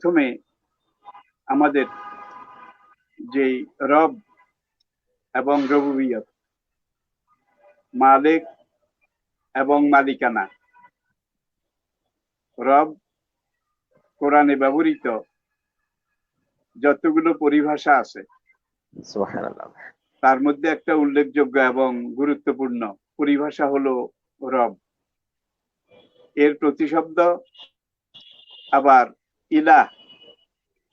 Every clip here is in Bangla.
প্রথমে আমাদের যে রব এবং রবুবিয়ত মালিক এবং মালিকানা রব কোরআনে ব্যবহৃত যতগুলো পরিভাষা আছে তার মধ্যে একটা উল্লেখযোগ্য এবং গুরুত্বপূর্ণ পরিভাষা হলো রব। এর প্রতিশব্দ আবার ইলাহ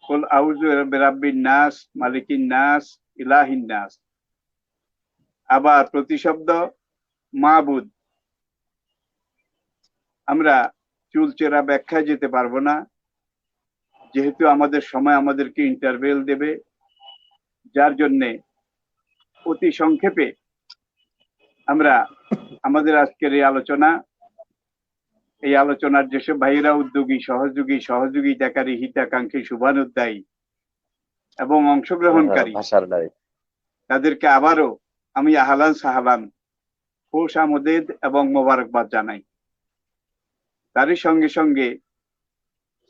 কুল আউযু বিরাব্বিন নাস মালিকিন নাস ইলাহিন নাস আবার প্রতিশব্দ, মাবুদ. আমরা চুলচেরা ব্যাখ্যায় যেতে পারব না। যেহেতু আমাদের সময় আমাদেরকে ইন্টারভেল দেবে, যার জন্যে অতি সংক্ষেপে আমরা আমাদের আজকের এই আলোচনা এই আলোচনার যেসব ভাইয়েরা উদ্যোগী সহযোগী সহযোগী সহযোগিতাকারী হিতাকাঙ্ক্ষী শুভানুদ্দায়ী এবং অংশগ্রহণকারী তাদেরকে আবারও আমি আহলান সাহালান খোশ আমদেদ এবং মোবারকবাদ জানাই। তারই সঙ্গে সঙ্গে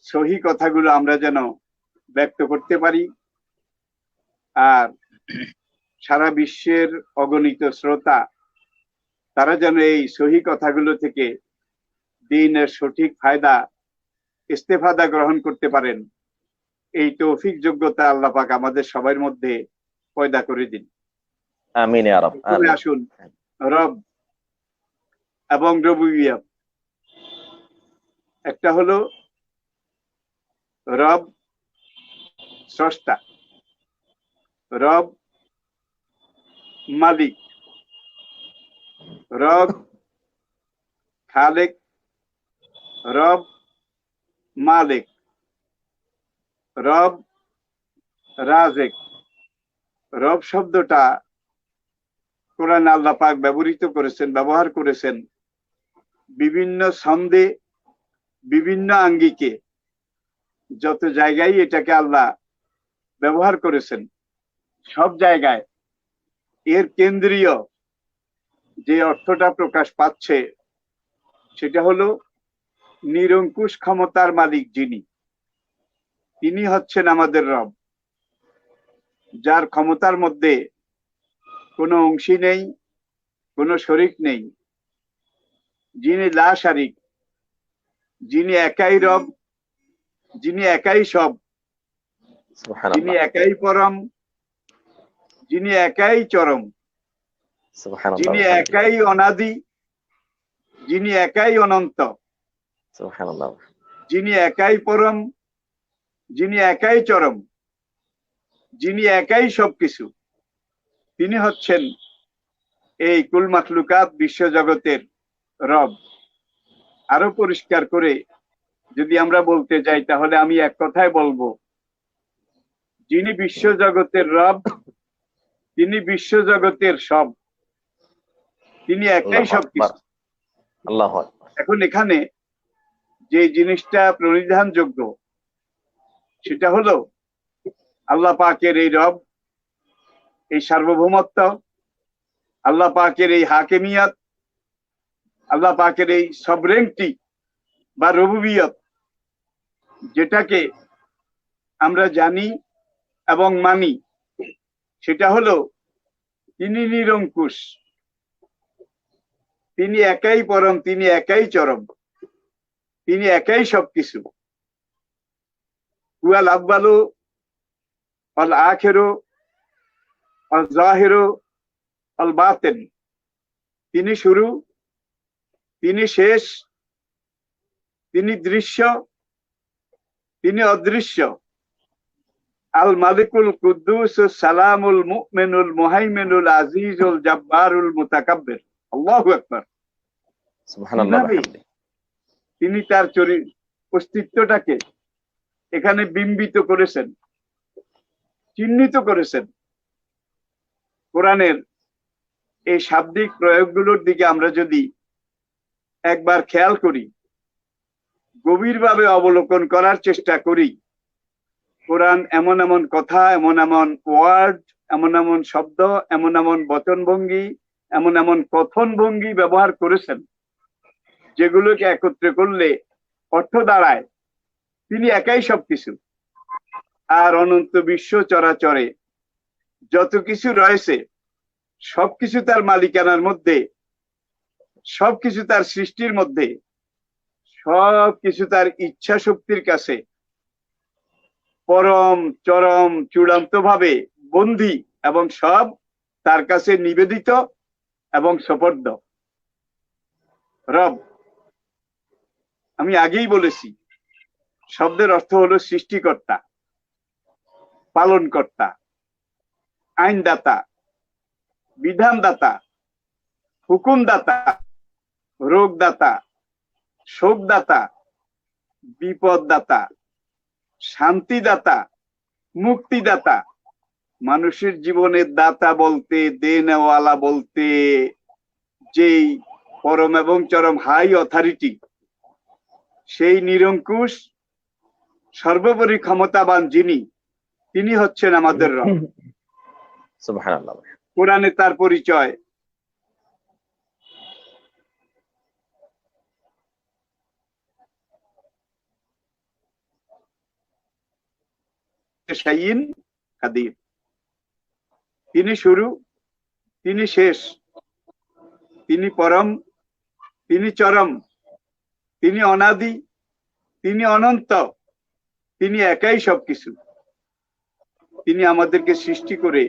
সহি কথাগুলো আমরা যেন ব্যক্ত করতে পারি আর সারা বিশ্বের অগণিত শ্রোতা তারা যেন এই সহি কথাগুলো থেকে দিনের সঠিক ফায়দা ইস্তেফাদা গ্রহণ করতে পারেন। এই তৌফিক যোগ্যতা আল্লাহ পাক আমাদের সবার মধ্যে পয়দা করে দিন। আমিন আসুন রব এবং রবুবিয়ত। একটা হলো রব স্রষ্টা রব মালিক রব খালেক রব মালিক, রব রাজেক। রব শব্দটা কোরআন আল্লাহ পাক ব্যবহৃত করেছেন, ব্যবহার করেছেন বিভিন্ন ছন্দে, বিভিন্ন আঙ্গিকে। যত জায়গায় এটাকে আল্লাহ ব্যবহার করেছেন, সব জায়গায় এর কেন্দ্রীয় যে অর্থটা প্রকাশ পাচ্ছে, সেটা হলো নিরঙ্কুশ ক্ষমতার মালিক যিনি তিনি হচ্ছেন আমাদের রব যার ক্ষমতার মধ্যে কোনো অংশী নেই কোনো শরিক নেই। যিনি লা শারিক যিনি একাই রব যিনি একাই সব যিনি একাই পরম যিনি একাই চরম যিনি একাই অনাদি যিনি একাই অনন্ত। যিনি একাই পরম যিনি একাই চরম যিনি একাই সবকিছু তিনি হচ্ছেন এই কুল মাখলুকাত বিশ্বজগতের রব। আরও পরিষ্কার করে যদি আমরা বলতে যাই তাহলে আমি এক কথায় বলব যিনি বিশ্বজগতের রব তিনি বিশ্বজগতের সব তিনি একাই সবকিছু। এখন এখানে যে জিনিসটা প্রণিধানযোগ্য, সেটা হলো আল্লাহ পাকের এই রব, এই সার্বভৌমত্ব, আল্লাহ পাকের এই হাকেমিয়াত, আল্লাহ পাকের এই সবরেংটি বা রবুবিয়ত, যেটাকে আমরা জানি এবং মানি, সেটা হলো তিনি নিরঙ্কুশ, তিনি একাই পরম, তিনি একাই চরম। তিনি একাই সবকিছু হুয়াল আব্বালু অল আখেরো অল জাহেরো অল বাতেন। তিনি শুরু তিনি শেষ তিনি দৃশ্য তিনি অদৃশ্য। আল মালিকুল কুদ্দুস সালামুল মুমিনুল মুহাইমিনুল আজিজুল জব্বারুল মুতাকাব্বির। আল্লাহু আকবার। সুবহানাল্লাহ। তিনি তার চরি অস্তিত্বটাকে এখানে বিম্বিত করেছেন, চিহ্নিত করেছেন। কোরআনের এই শাব্দিক প্রয়োগগুলোর দিকে আমরা যদি একবার খেয়াল করি, গভীরভাবে অবলোকন করার চেষ্টা করি, কোরআন এমন এমন কথা, এমন এমন ওয়ার্ড, এমন এমন শব্দ, এমন এমন বচনভঙ্গি, এমন এমন কথন ভঙ্গি ব্যবহার করেছেন। যেগুলোকে একত্রে করলে অর্থ দাঁড়ায়, তিনি একাই সবকিছু। আর অনন্ত বিশ্ব চরাচরে যত কিছু রয়েছে, সবকিছু তার মালিকানার মধ্যে, সবকিছু তার সৃষ্টির মধ্যে, সবকিছু তার ইচ্ছা শক্তির কাছে পরম, চরম চূড়ান্ত ভাবে বন্দী এবং সব তার কাছে নিবেদিত এবং সপর্দ। রব আমি আগেই বলেছি, শব্দের অর্থ হলো সৃষ্টিকর্তা, পালনকর্তা, আইনদাতা, বিধানদাতা, হুকুমদাতা, রোগদাতা, শোকদাতা, বিপদদাতা, শান্তিদাতা, মুক্তিদাতা, মানুষের জীবনের দাতা বলতে, দেনওয়ালা বলতে, যেই পরম এবং চরম হাই অথরিটি সেই নিরঙ্কুশ সর্বোপরি ক্ষমতাবান যিনি তিনি হচ্ছেন আমাদের রব। কোরআনে তার পরিচয়। শাইন কাদির। তিনি শুরু তিনি শেষ তিনি পরম তিনি চরম। তিনি অনাদি, তিনি অনন্ত, তিনি একাই সবকিছু। তিনি আমাদেরকে সৃষ্টি করে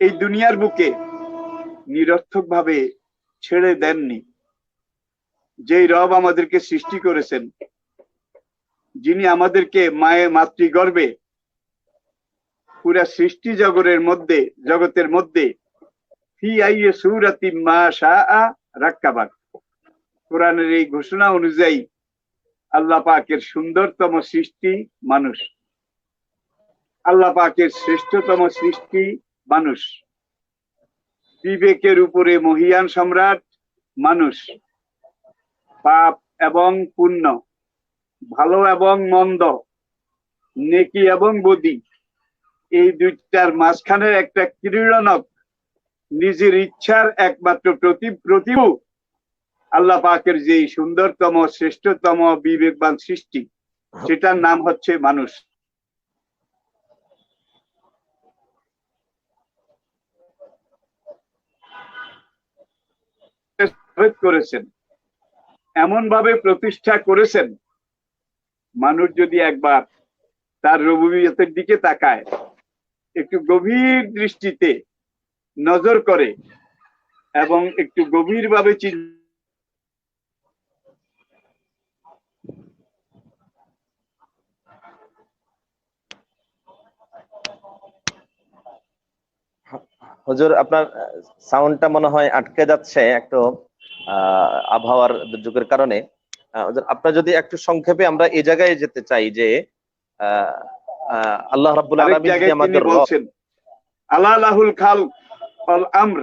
এই দুনিয়ার বুকে নিরর্থক ভাবে ছেড়ে দেননি। যেই রব আমাদেরকে সৃষ্টি করেছেন, যিনি আমাদেরকে মায়ের মাতৃগর্ভে পুরা সৃষ্টি জগতের মধ্যে জগতের মধ্যে, ফি আইয়ে সুরাতি মা শাআ রাক্কাবাক কোরআনের এই ঘোষণা অনুযায়ী আল্লাহ পাকের সুন্দরতম সৃষ্টি মানুষ। আল্লাহ পাকের শ্রেষ্ঠতম সৃষ্টি মানুষ। বিবেকের উপরে মহিয়ান সম্রাট মানুষ। পাপ এবং পুণ্য, ভালো এবং মন্দ, নেকি এবং বদি, এই দুইটার মাঝখানের একটা ক্রীড়নক নিজের ইচ্ছার একমাত্র প্রতি প্রতিভু আল্লাহ পাকের যে সুন্দরতম, শ্রেষ্ঠতম বিবেকবান সৃষ্টি, সেটার নাম হচ্ছে মানুষ। করেছেন। এমন ভাবে প্রতিষ্ঠা করেছেন, মানুষ যদি একবার তার রবুবিয়তের দিকে তাকায়, একটু গভীর দৃষ্টিতে নজর করে এবং একটু গভীরভাবে চিন্তা হুজুর আপনার সাউন্ডটা মনে হয় আটকে যাচ্ছে একটু আহ, আবহাওয়ার দুর্যোগের কারণে। আপনার যদি একটু সংক্ষেপে আমরা এই জায়গায় যেতে চাই যে আল্লাহ রাব্বুল আলামিন যে আমাদের বলছেন লাহুল খাল অল আমর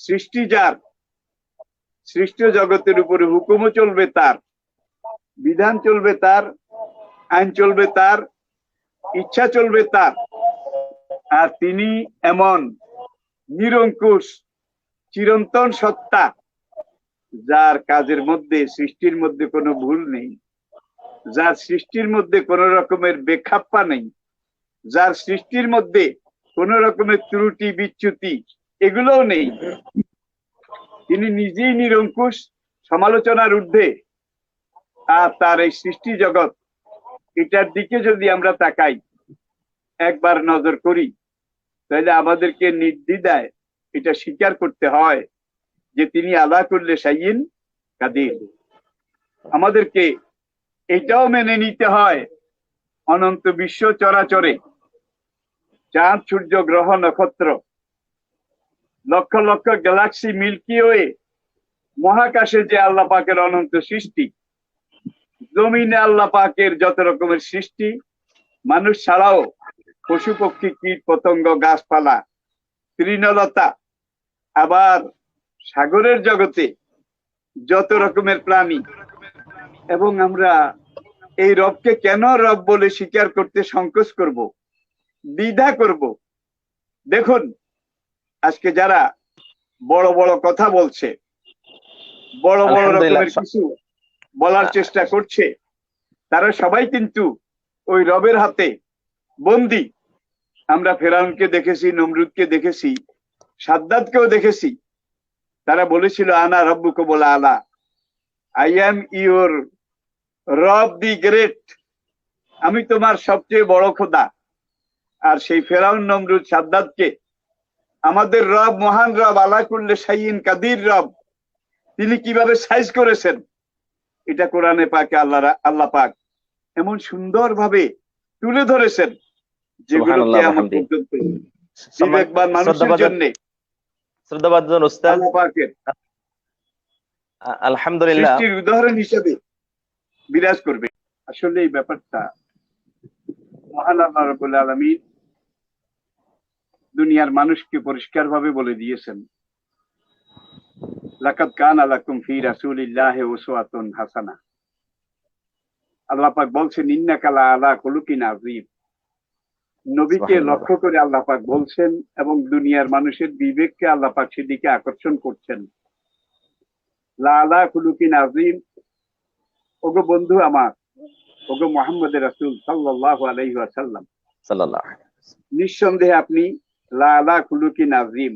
সৃষ্টি যার সৃষ্ট জগতের উপরে হুকুমও চলবে তার বিধান চলবে তার আইন চলবে তার ইচ্ছা চলবে তার আর তিনি এমন নিরঙ্কুশ, চিরন্তন সত্তা, যার কাজের মধ্যে, সৃষ্টির মধ্যে কোনো ভুল নেই, যার সৃষ্টির মধ্যে কোন রকমের বেখাপ্পা নেই, যার সৃষ্টির মধ্যে কোন রকমের ত্রুটি, বিচ্যুতি এগুলোও নেই। তিনি নিজেই নিরঙ্কুশ, সমালোচনার ঊর্ধ্বে, আর তার এই সৃষ্টি জগৎ, এটার দিকে যদি আমরা তাকাই একবার নজর করি, তাহলে আমাদেরকে নির্দ্বিধায় এটা স্বীকার করতে হয় যে তিনি আলা করলে সাইন কাদির। আমাদেরকে এটাও মেনে নিতে হয় অনন্ত বিশ্ব চরাচরে, চাঁদ, সূর্য, গ্রহ, নক্ষত্র, lakh lakh Galaxy milky way মহাকাশে যে আল্লাহ পাকের অনন্ত সৃষ্টি, জমিনে আল্লাহ পাকের যত রকমের সৃষ্টি, মানুষ ছাড়াও পশু পক্ষী কীট পতঙ্গ গাছপালা তৃণলতা আবার সাগরের জগতে যত রকমের প্রাণী। এবং আমরা এই রবকে কেন রব বলে স্বীকার করতে সংকোচ করব দ্বিধা করব? দেখুন আজকে যারা বড় বড় কথা বলছে বড় বড় রকমের কিছু বলার চেষ্টা করছে তারা সবাই কিন্তু ওই রবের হাতে বন্দি। আমরা ফেরাউনকে দেখেছি, নমরুদকে দেখেছি, সাদ্দাতকেও দেখেছি। তারা বলেছিল, আনা রব্বুকে বলে আলা আই এম ইউর রব দি গ্রেট আমি তোমার সবচেয়ে বড় খোদা। আর সেই ফেরাউন, নমরুদ, সাদ্দাতকে, আমাদের রব, মহান রব, আলা করলে সাইন কাদির রব। তিনি কীভাবে সাইজ করেছেন? এটা কোরআনে পাকে আল্লাহ আল্লাহ পাক এমন সুন্দরভাবে তুলে ধরেছেন। যেগুলো সুবহানাল্লাহ, পর্যন্ত বিবেকবান মানুষের জন্য। শ্রদ্ধাভাজন উস্তাদ আল্লাহ পাকের। আ- আলহামদুলিল্লাহ। উদাহরণ হিসেবে বিরাজ করবে। আসলে এই ব্যাপারটা মহান আল্লাহ রাব্বুল আলামিন দুনিয়ার মানুষকে পরিষ্কারভাবে বলে দিয়েছেন। লাকাদ কানা লাকুম ফি রাসূলিল্লাহি উসওয়াতুন হাসানা। আল্লাহ পাক বলছেন ইন্নাকা লা আলা কুলুকিন আযীম। নবীকে লক্ষ্য করে আল্লাহ পাক বলছেন এবং দুনিয়ার মানুষের বিবেককে আল্লাহ পাক সেদিকে আকর্ষণ করছেন। লা আলা কুলুকিন আযীম। ওগো বন্ধু আমার ওগো মোহাম্মদ রাসূল আলাইহি ওয়াসাল্লাম। নিঃসন্দেহে আপনি লা আলা কুলুকি নাজিম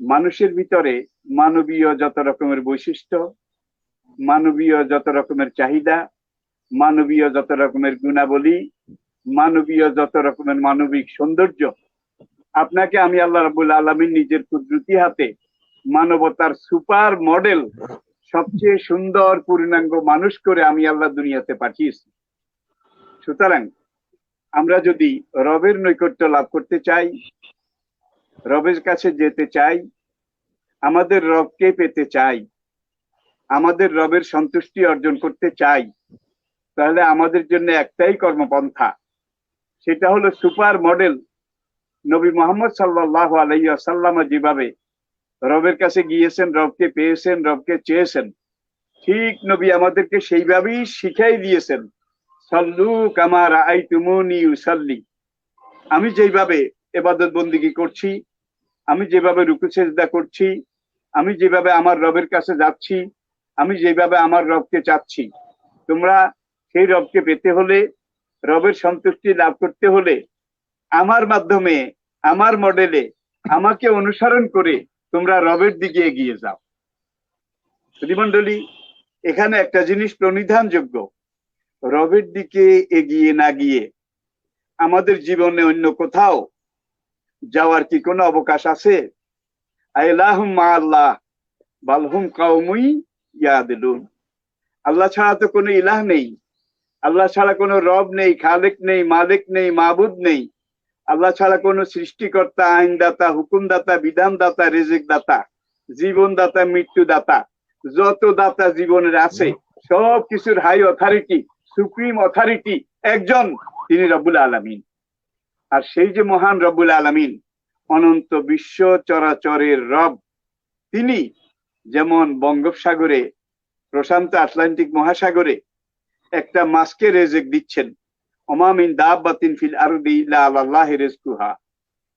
মানুষের ভিতরে মানবীয় যত রকমের বৈশিষ্ট্য মানবীয় যত রকমের চাহিদা মানবীয় যত রকমের গুণাবলী মানবীয় যত রকমের মানবিক সৌন্দর্য, আপনাকে আমি আল্লাহ রাবুল আলমীর নিজের কুদরতি হাতে মানবতার সুপার মডেল, সবচেয়ে সুন্দর পূর্ণাঙ্গ মানুষ করে আমি আল্লাহ দুনিয়াতে পাঠিয়েছি। সুতরাং, আমরা যদি রবের নৈকট্য লাভ করতে চাই, রবের কাছে যেতে চাই, আমাদের রবকে পেতে চাই, আমাদের রবের সন্তুষ্টি অর্জন করতে চাই, তাহলে আমাদের জন্য একটাই কর্মপন্থা সেটা হলো সুপার মডেল নবী মোহাম্মদ সাল্লাহ আলাইসাল্লাম যেভাবে রবের কাছে গিয়েছেন, রবকে পেয়েছেন, রবকে চেয়েছেন, ঠিক নবী আমাদেরকে সেইভাবেই শিখাই দিয়েছেন, সাল্লু কামার আই তুমুনি উসাল্লি আমি যেভাবে এবাদত বন্দিগি করছি, আমি যেভাবে রুকু সেজদা করছি, আমি যেভাবে আমার রবের কাছে যাচ্ছি, আমি যেভাবে আমার রবকে চাচ্ছি, তোমরা সেই রবকে পেতে হলে রবের সন্তুষ্টি লাভ করতে হলে আমার মাধ্যমে, আমার মডেলে আমাকে অনুসরণ করে তোমরা রবের দিকে এগিয়ে যাও। শ্রীমণ্ডলী এখানে একটা জিনিস প্রণিধানযোগ্য। রবের দিকে এগিয়ে না গিয়ে আমাদের জীবনে অন্য কোথাও যাওয়ার কি কোনো অবকাশ আছে? আল্লাহ কাউমুই আল্লাহ ছাড়া তো কোনো ইলাহ নেই। আল্লাহ ছাড়া কোনো রব নেই, খালেক নেই, মালিক নেই, মাবুদ নেই। আল্লাহ ছাড়া কোনো সৃষ্টিকর্তা, আইনদাতা, হুকুমদাতা, বিধানদাতা রেজেক দাতা জীবনদাতা, মৃত্যুদাতা, যত দাতা জীবনের আছে, সব কিছুর হাই অথরিটি সুপ্রিম অথরিটি একজন, তিনি রব্বুল আলমিন। আর সেই যে মহান রবুল আলমিন, অনন্ত বিশ্ব চরাচরের রব, তিনি যেমন বঙ্গোপসাগরে, প্রশান্ত আটলান্টিক মহাসাগরে একটা মাছকে রেজেক দিচ্ছেন। অমামিন দাব্বাতিন ফিল আরদি ইল্লা আলাল্লাহি রিজকুহা।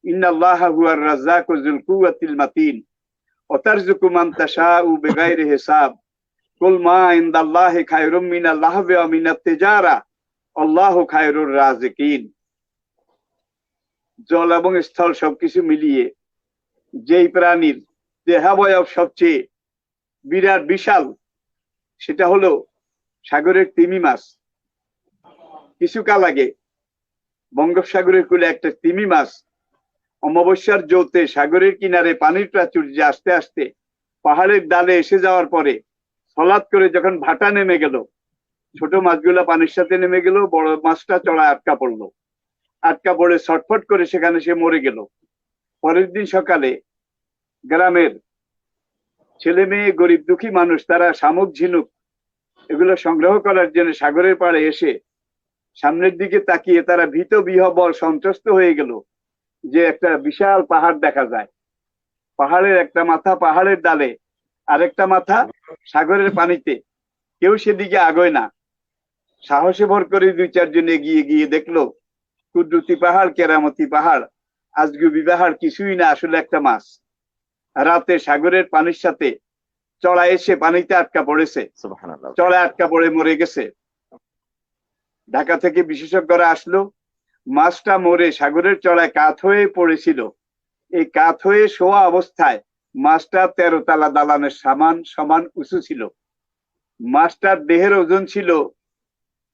ইন্নাল্লাহা হুয়ার রাজ্জাকু যুল কুওয়াতিল মাতিন। ওয়াতারযুকু মান তাশাউ বিগাইরি হিসাব। কুল মা ইনদাল্লাহি খায়রুম মিনাল লাহবি ওয়া মিনাত তিজারা। আল্লাহু খায়রুর রাজিকিন। জল এবং স্থল সবকিছু মিলিয়ে যেই প্রাণীর দেহাবয়ব সবচেয়ে বিরাট, বিশাল, সেটা হলো সাগরের তিমি মাছ। কিছু কাল আগে বঙ্গোপসাগরের কূলে একটা তিমি মাছ অমাবস্যার জোতে সাগরের কিনারে পানির প্রাচুর্যে আস্তে আস্তে পাহাড়ের ডালে এসে যাওয়ার পরে সলাৎ করে যখন ভাটা নেমে গেল, ছোট মাছগুলা পানির সাথে নেমে গেল, বড় মাছটা চড়া আটকা পড়ল। আটকা পড়ে ছটফট করে সেখানে সে মরে গেল। পরের দিন সকালে গ্রামের ছেলে মেয়ে গরিব দুঃখী মানুষ তারা শামুক ঝিনুক এগুলো সংগ্রহ করার জন্য সাগরের পাড়ে এসে সামনের দিকে তাকিয়ে তারা ভীত বিহবল সন্ত্রস্ত হয়ে গেল যে একটা বিশাল পাহাড় দেখা যায়। পাহাড়ের একটা মাথা পাহাড়ের ডালে, আরেকটা মাথা সাগরের পানিতে। কেউ সেদিকে আগয় না। সাহসে ভর করে দুই চারজন এগিয়ে গিয়ে দেখল, কুদ্রুতি পাহাড়, কেরামতি পাহাড়। আজগুবি পাহাড় কিছুই না, আসলে একটা মাছ। রাতে সাগরের পানির সাথে চড়া এসে পানিতে আটকা পড়েছে। চড়া আটকা পড়ে মরে গেছে। ঢাকা থেকে বিশেষজ্ঞরা আসলো। মাছটা মরে সাগরের চড়ায় কাত হয়ে পড়েছিল। এই কাত হয়ে শোয়া অবস্থায় মাছটা তেরো তালা দালানের সমান সমান উঁচু ছিল। মাছটার দেহের ওজন ছিল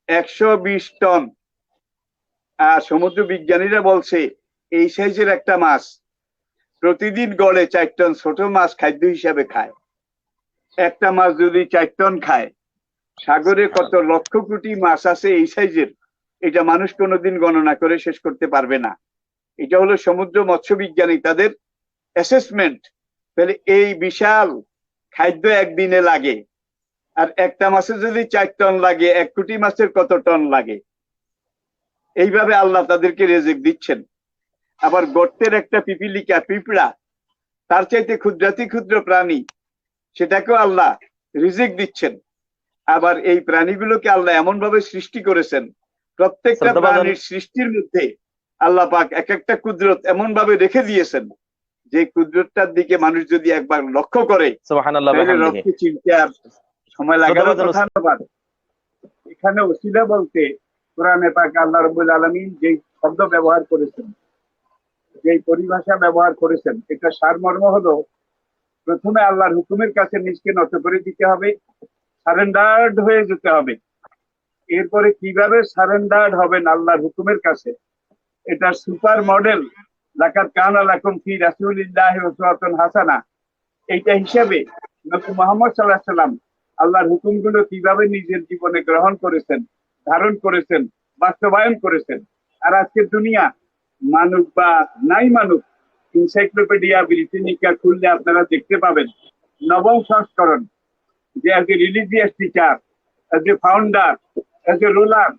একশো বিশ টন। আর সমুদ্র বিজ্ঞানীরা বলছে এই সাইজের একটা মাছ প্রতিদিন গড়ে চার টন ছোট মাছ খাদ্য হিসাবে খায়। একটা মাছ যদি চার টন খায় সাগরে কত লক্ষ কোটি মাছ আছে এই সাইজের এটা মানুষ কোনোদিন গণনা করে শেষ করতে পারবে না। এটা হলো সমুদ্র মৎস্য বিজ্ঞানী তাদের অ্যাসেসমেন্ট তাহলে এই বিশাল খাদ্য একদিনে লাগে আর একটা মাছের যদি চার টন লাগে এক কোটি মাছের কত টন লাগে? এইভাবে আল্লাহ তাদেরকে রেজেক দিচ্ছেন। আবার গর্তের একটা পিপিলিকা পিঁপড়া তার চাইতে ক্ষুদ্রাতি ক্ষুদ্র প্রাণী সেটাকেও আল্লাহ রিজিক দিচ্ছেন আবার এই প্রাণীগুলোকে আল্লাহ এমন ভাবে সৃষ্টি করেছেন প্রত্যেকটা প্রাণীর সৃষ্টির মধ্যে আল্লাহ পাক এক একটা কুদরত এমন ভাবে রেখে দিয়েছেন যে কুদরতটার দিকে মানুষ যদি একবার লক্ষ্য করে বিহামদিহি। আর সময় শ্রদ্ধাভাজন কথা বাদ। এখানে ওসিলা বলতে কোরআনে পাক আল্লাহ রবুল আলমিন যে শব্দ ব্যবহার করেছেন যে পরিভাষা ব্যবহার করেছেন এটা সারমর্ম হলো প্রথমে আল্লাহর হুকুমের কাছে নিজকে নত করে দিতে হবে সারেন্ডার্ড হয়ে যেতে হবে। এরপরে কীভাবে সারেন্ডার্ড হবেন আল্লাহর হুকুমের কাছে? এটা সুপার মডেল লাকাত কানা লাকুম ফি রাসূলিল্লাহি উসওয়াতুন হাসানা। এইটা হিসাবে নবী মুহাম্মদ সাল্লাল্লাহু আলাইহি সাল্লাম আল্লাহর হুকুমগুলো কীভাবে নিজের জীবনে গ্রহণ করেছেন, ধারণ করেছেন, বাস্তবায়ন করেছেন। আর আজকের দুনিয়া, মানুষ বা নাই মানুষ ইনসাইক্লোপিডিয়া ব্রিটানিকা খুললে আপনারা দেখতে পাবেন নবম সংস্করণ, যে as a religious teacher as a founder as a ruler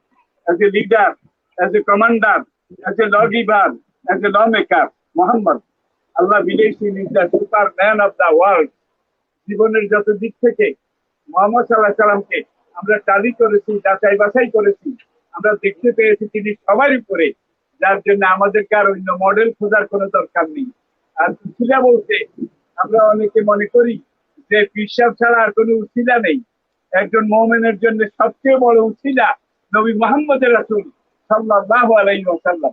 as a leader as a commander as a lawgiver as a lawmaker Mohammad Allah বিদেশি is superman of the world জীবনের যত দিক থেকে মোহাম্মদ সাল্লাহ সাল্লামকে আমরা টালি করেছি যাচাই বাছাই করেছি, আমরা দেখতে পেয়েছি তিনি সবার উপরে যার জন্য আমাদেরকে আর অন্য মডেল খোঁজার কোনো দরকার নেই। আর উচিলা বলতে আমরা অনেকে মনে করি যে বিশ্বাস ছাড়া আর কোনো উচিলা নেই। একজন মোমেনের জন্য সবচেয়ে বড় উচিলা নবী মোহাম্মদের রাসূল সাল্লাল্লাহু আলাইহি ওয়াসাল্লাম।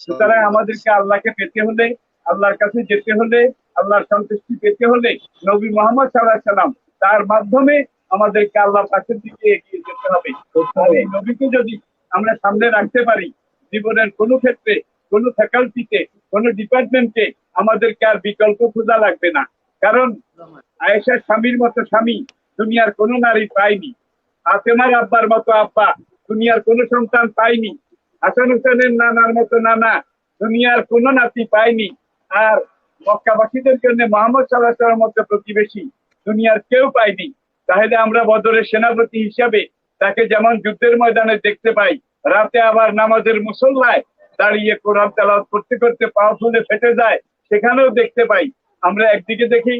সুতরাং আমাদেরকে আল্লাহকে পেতে হলে আল্লাহর কাছে যেতে হলে আল্লাহর সন্তুষ্টি পেতে হলে নবী মোহাম্মদ সাল্লাহ সাল্লাম তার মাধ্যমে আমাদেরকে আল্লাহ পাশের দিকে এগিয়ে যেতে হবে। নবীকে যদি আমরা সামনে রাখতে পারি জীবনের কোনো ক্ষেত্রে, কোনো ফ্যাকাল্টিতে কোনো ডিপার্টমেন্টে আমাদেরকে আর বিকল্প খোঁজা লাগবে না। কারণ আয়েশার স্বামীর মতো স্বামী দুনিয়ার কোনো নারী পায়নি। ফাতেমার আব্বার মতো আব্বা দুনিয়ার কোনো সন্তান পায়নি। হাসান হোসেনের নানার মতো নানা দুনিয়ার কোনো নাতি পায়নি। আর মক্কাবাসীদের জন্য মোহাম্মদ সাল্লাহ মতো প্রতিবেশী দুনিয়ার কেউ পায়নি। তাহলে আমরা বদরের সেনাপতি হিসাবে তাকে যেমন যুদ্ধের ময়দানে দেখতে পাই রাতে আবার নামাজের মুসল্লায় দাঁড়িয়ে কোরআন তেলাওয়াত করতে করতে পা ফুলে ফেটে যায় সেখানেও দেখতে পাই আমরা একদিকে দেখি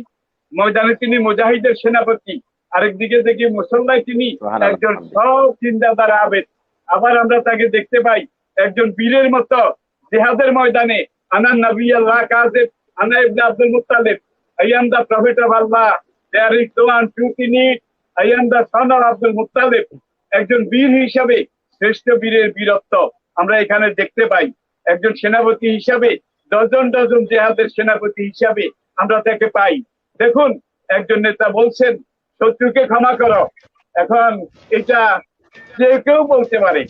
ময়দানে তিনি মুজাহিদের সেনাপতি আরেকদিকে দেখি মুসল্লায় তিনি একজন সব চিন্তাধারা আবেদ আবার আমরা তাকে দেখতে পাই একজন বীরের মতো জেহাদের ময়দানে আনান নবী আল্লাহ কাজেব আনা ইবনে Abdul Muttalib I am the prophet of Allah. There is no one truth in it. I am the son of Abdul Muttalib. একজন বীর হিসাবে শ্রেষ্ঠ বীরের বীরত্ব। আমরা এখানে দেখতে পাই, একজন সেনাপতি হিসাবে ডজন ডজন জেহাদের সেনাপতি হিসাবে আমরা তাকে পাই। দেখুন, একজন নেতা বলছেন, শত্রুকে ক্ষমা করো। এখন এটা যে কেউ বলতে পারে,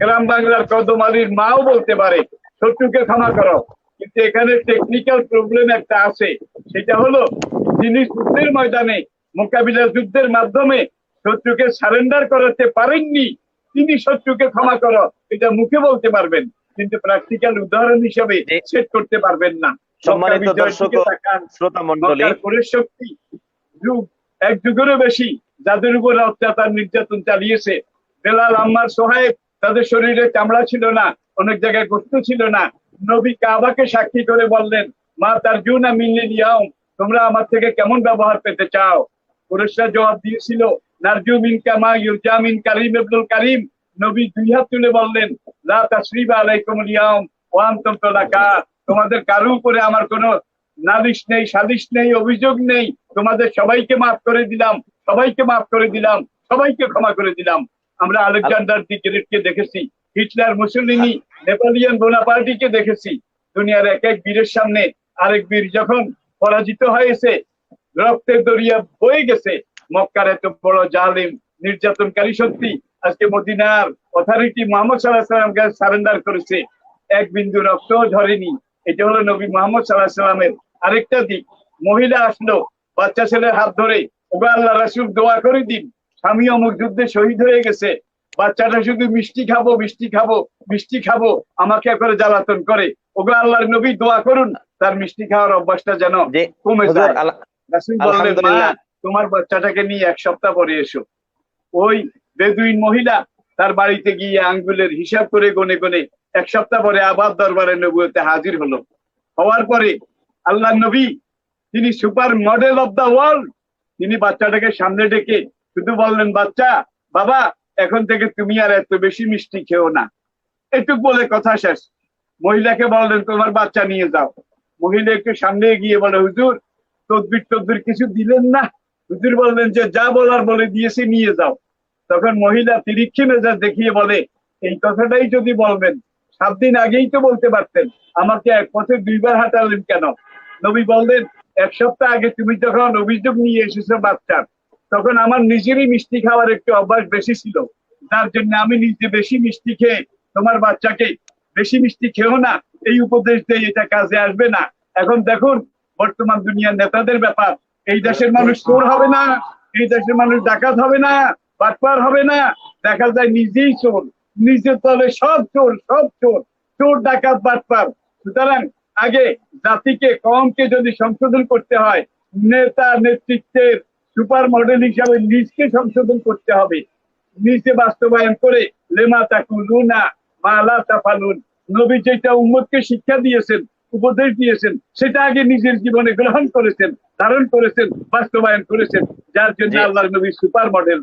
গ্রাম বাংলার কদমালির মাও বলতে পারে, শত্রুকে ক্ষমা করো। কিন্তু এখানে টেকনিক্যাল প্রবলেম একটা আছে, সেটা হলো, যিনি যুদ্ধের ময়দানে মোকাবিলা যুদ্ধের মাধ্যমে শত্রুকে সারেন্ডার করাতে পারেননি তিনি শত্রুকে ক্ষমা করো। এটা মুখে বলতে পারবেন কিন্তু প্র্যাকটিক্যাল উদাহরণ হিসাবে। সেট করতে পারবেন না। সম্মানিত দর্শক। শ্রোতা মন্ডলী শক্তি। যুগ এক যুগেরও বেশি যাদের উপর অত্যাচার নির্যাতন চালিয়েছে। বেলাল আম্মার সোহাইব তাদের শরীরে চামড়া ছিল না অনেক জায়গায় গোস্ত ছিল না। নবী কাবাকে সাক্ষী করে বললেন মা তার জুনা দিয়াও তোমরা আমার থেকে কেমন ব্যবহার পেতে চাও? পুরুষরা জবাব দিয়েছিল নারজু মিন কামা ইউরজা মিন কারিম আব্দুল কারিম। নবী দুই হাত তুলে বললেন, লা তাসরিবা আলাইকুম ইয়াউম ওয়া আনতুম তুলাকা তোমাদের কারও উপরে আমার কোনো নালিশ নেই, সালিশ নেই, অভিযোগ নেই। তোমাদের সবাইকে মাফ করে দিলাম, সবাইকে মাফ করে দিলাম, সবাইকে ক্ষমা করে দিলাম। আমরা আলেকজান্ডার দি গ্রেটকে দেখেছি, হিটলার মুসলিনি নেপোলিয়ন বোনাপার্টিকে দেখেছি। দুনিয়ার এক এক বীরের সামনে আরেক বীর যখন পরাজিত হয়েছে, রক্তের দরিয়া বয়ে গেছে মক্কার এত বড় জালিম নির্যাতনকারী শক্তি আজকে মদিনার অথরিটি মোহাম্মদ সাল্লাহ সাল্লামকে সারেন্ডার করেছে। এক বিন্দু রক্ত ঝরেনি। এটা হলো নবী মোহাম্মদ সাল্লাহ সাল্লামের আরেকটা দিক। মহিলা আসলো বাচ্চা ছেলের হাত ধরে ওগো আল্লাহ রাসুল দোয়া করে দিন। স্বামী অমুক যুদ্ধে শহীদ হয়ে গেছে। বাচ্চাটা শুধু মিষ্টি খাব মিষ্টি খাব মিষ্টি খাব আমাকে করে জ্বালাতন করে। ওগো আল্লাহর নবী দোয়া করুন। তার মিষ্টি খাওয়ার অভ্যাসটা যেন কমে যায়। রাসুল বললেন। তোমার বাচ্চাটাকে নিয়ে এক সপ্তাহ পরে এসো। ওই বেদুইন মহিলা তার বাড়িতে গিয়ে আঙ্গুলের হিসাব করে গনে গনে এক সপ্তাহ পরে আবার দরবারে নবুয়তে হাজির হলো। হওয়ার পরে আল্লাহ নবী, তিনি supermodel of the world. তিনি বাচ্চাটাকে সামনে ডেকে শুধু বললেন, বাচ্চা, বাবা, এখন থেকে তুমি আর এত বেশি মিষ্টি খেও না। এটুক বলে কথা শেষ। মহিলাকে বললেন, তোমার বাচ্চা নিয়ে যাও। মহিলা একটু সামনে গিয়ে বলে, হুজুর তদবির তদবির কিছু দিলেন না? হুজুর বললেন যে, যা বলার বলে দিয়েছে, নিয়ে যাও। তখন মহিলা তিরিক্ষি মেজাজ দেখিয়ে বলে, এই কথাটাই যদি বলবেন, সাত দিন আগেই তো বলতে পারতেন, আমাকে এক পথে দুইবার হাঁটালেন কেন? নবী বললেন, এক সপ্তাহ আগে তুমি যখন অভিযোগ নিয়ে এসেছ বাচ্চার, তখন আমার নিজেরই মিষ্টি খাওয়ার একটু অভ্যাস বেশি ছিল। যার জন্য আমি নিজে বেশি মিষ্টি খেয়ে, তোমার বাচ্চাকে বেশি মিষ্টি খেও না, এই উপদেশ দিয়ে এটা কাজে আসবে না। এখন দেখুন, বর্তমান দুনিয়ার নেতাদের ব্যাপার এই দেশের মানুষ চোর হবে না, এই দেশের মানুষ ডাকাত হবে না, বাটপার হবে না। দেখা যায় নিজেই চোর, নিজের তলে সব চোর সব চোর চোর, ডাকাত, বাটপার। সুতরাং আগে জাতিকে কমকে যদি সংশোধন করতে হয়, নেতা নেতৃত্বের সুপার মডেল হিসাবে নিজকে সংশোধন করতে হবে। নিজে বাস্তবায়ন করে লেমা তাকুলুনা মালা তাফালুন নবী যেটা উম্মতকে শিক্ষা দিয়েছেন, উপদেশ দিয়েছেন, সেটা আগে নিজের জীবনে গ্রহণ করেছেন। ধারণ করেছেন বাস্তবায়ন করেছেন যার জন্য আল্লাহ নবী সুপার মডেল